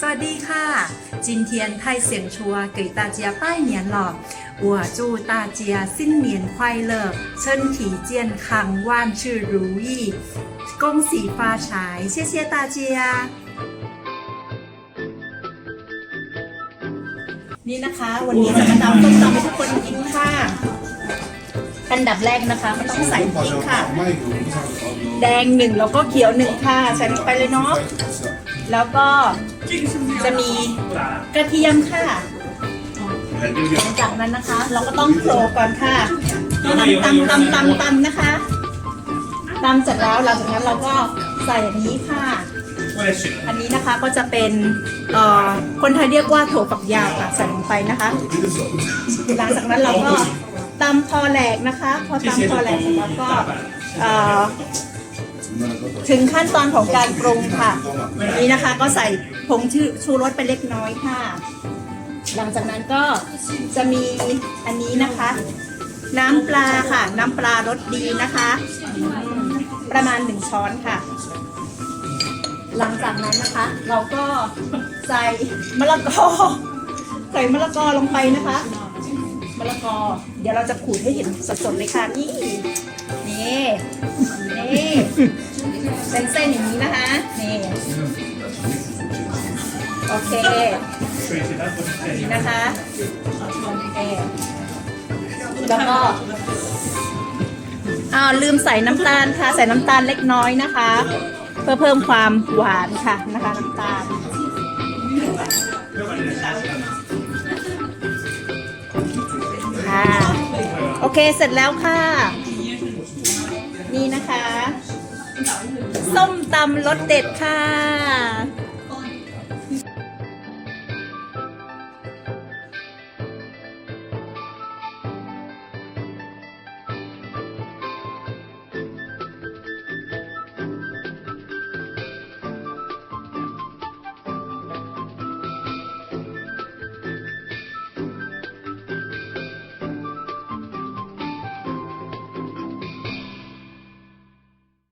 สวัสดีค่ะ今天泰เ厨给大家拜年了我祝大家新年快乐身体健康万事如意恭喜发财谢谢大家นี่นะคะ วันนี้จะมาตำต้มตำให้ทุกคนกินค่ะ อันดับแรกนะคะไม่ต้องใส่พริกค่ะ แดงหนึ่งแล้วก็เขียวหนึ่งค่ะ ใส่ไปเลยเนาะแล้วก็ จะมีกระเทียมค่ะ หลังจากนั้นนะคะ เราก็ต้องโขลกก่อนค่ะตำตำตำตำตำนะคะตำเสร็จแล้วหลังจากนั้นเราก็ใส่อันนี้ค่ะ อันนี้นะคะก็จะเป็นเอ่อคนไทยเรียกว่าถั่วฝักยาวค่ะใส่ลงไปนะคะ หลังจากนั้นเราก็ตำพอแหลกนะคะ พอตำพอแหลกเสร็จแล้วก็เอ่อ ถึงขั้นตอนของการปรุงค่ะ นี่นะคะก็ใส่ผงชื่อชูรสไปเล็กน้อยค่ะ หลังจากนั้นก็จะมีอันนี้นะคะ น้ำปลาค่ะ น้ำปลารสดีนะคะ ประมาณหนึ่งช้อนค่ะ หลังจากนั้นนะคะ เราก็ใส่มะละกอ ใส่มะละกอลงไปนะคะมะละกอ เดี๋ยวเราจะขูดให้เห็นสดๆเลยค่ะนี่นี่ เป็นเส้นอย่างนี้นะคะ นี่ โอเคนี่นะคะโอแล้วก็อ้าวลืมใส่น้ำตาลค่ะ ใส่น้ำตาลเล็กน้อยนะคะ เพื่อเพิ่มความหวานค่ะนะคะน้ำตาลค่ะโอเคเสร็จแล้วค่ะ นี่นะคะ ส้มตำรสเด็ดค่ะ